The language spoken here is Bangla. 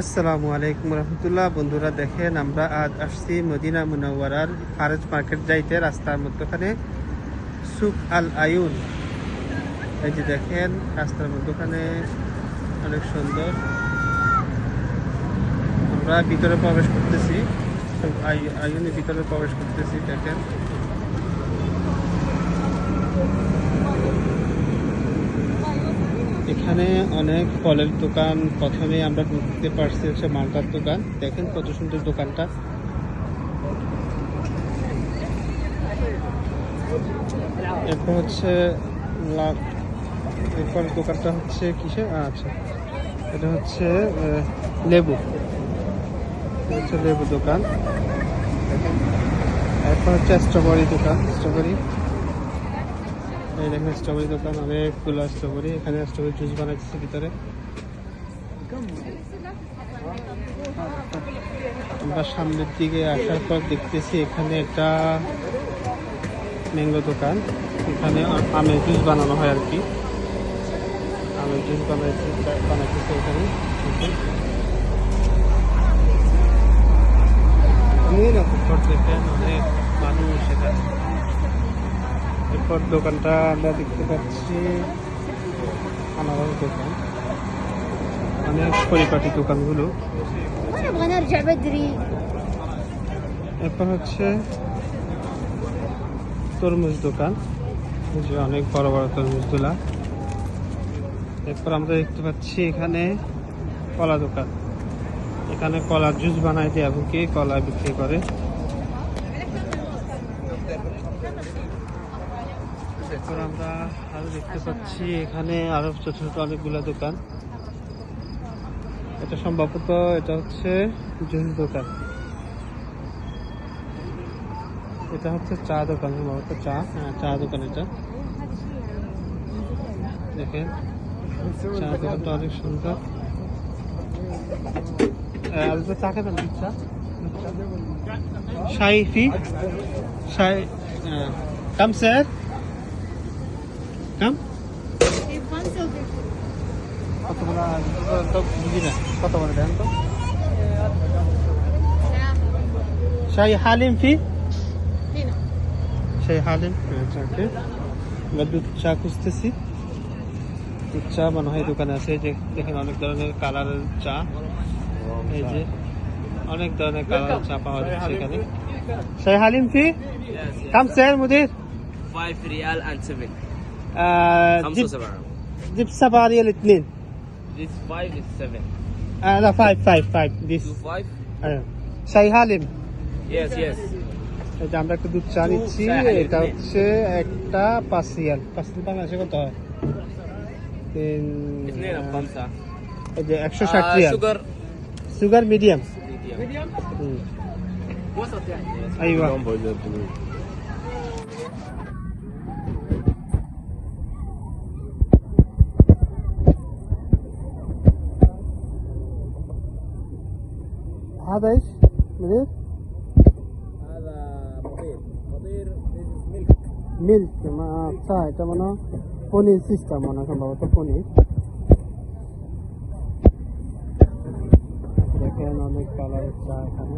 আসসালামু আলাইকুম রহমতুল্লাহ। বন্ধুরা, দেখেন আমরা আজ আসছি মদিনা মুনাওয়ারার ফারেজ মার্কেট যাইতে। রাস্তার মধ্যখানে সুক আল আয়ুন এই যে দেখেন, রাস্তার মধ্যখানে অনেক সুন্দর। আমরা ভিতরে প্রবেশ করতেছি। আয়ুনের ভিতরে প্রবেশ করতেছি, দেখেন। এখানে অনেক ফলের দোকান, প্রথমে আমরা ঢুকতে পারছি হচ্ছে মালটার দোকান। দেখেন কত সুন্দর দোকানটা। এরপর হচ্ছে এরপর দোকানটা হচ্ছে কিসে আচ্ছা। এটা হচ্ছে লেবু। হচ্ছে লেবু দোকান। এরপর হচ্ছে স্ট্রবেরি দোকান স্ট্রবেরি এই দেখেন স্ট্রবেরি দোকান, অনেকগুলো স্ট্রবেরি। এখানে স্ট্রবেরি জুস বানাচ্ছে ভিতরে। আমরা সামনের দিকে আসার পর দেখতেছি এখানে একটা ম্যাঙ্গো দোকান। এখানে আমের জুস বানানো হয় আর কি আমের জুস বানাইছে বানাইতেছে এখানে। দেখেন অনেক পর দোকানটা আমরা দেখতে পাচ্ছি আনারস দোকান। অনেক পরিপাটি দোকানগুলো। এরপর হচ্ছে তরমুজ দোকান। অনেক বড় বড় তরমুজগুলা। এরপর আমরা দেখতে পাচ্ছি এখানে কলা দোকান। এখানে কলা জুস বানায় দেয় এবং কলা বিক্রি করে। এরপর আমরা আরও দেখতে পাচ্ছি এখানে আরও ছোট ছোট অনেকগুলা দোকান। এটা সম্ভবত এটা হচ্ছে জুস দোকান। এটা হচ্ছে চা দোকান সম্ভবত চা। হ্যাঁ চা দোকান এটা। দেখেন চা দোকানটা অনেক সুন্দর। আর চা খাবেন চা? শাহি ফি? শাহি কাম স্যার? কাম বুঝি না কত বলে হালিম ফি? শাহী হালিম আচ্ছা ওকে আমরা চা খুঁজতেছি। দুধ চা মনে হয় দোকানে আছে যে দেখেন অনেক ধরনের কালারের চা। এই যে অনেক ধরনের কালারের চা পাওয়া যাচ্ছে এখানে। শাহী হালিম ফি? কাম স্যার মুদির। 5 riyal and seven جيب و7 جيب سبعة ريال اثنين This 5 is 7 آه لا فايف فايف فايف this 2 5 ah, shahi haleem Yes yes এই যে আমরা একটা দুধ চা নিচ্ছি শাহি হালিম, এটা নে। হচ্ছে একটা পাঁচ রিয়াল পাঁচ রিয়াল বাংলাদেশে কত হয় তিন 2 আহ, و 5 এই যে একশো ষাট রিয়াল شوجر সুগার মিডিয়াম ميديوم هذا ايش؟ مدير؟ هذا فطير فطير ملك মিল্ক আচ্ছা এটা মনে হয় পনির সিস্টেম মনে হয় সম্ভবত পনির দেখেন অনেক কালারের চা এখানে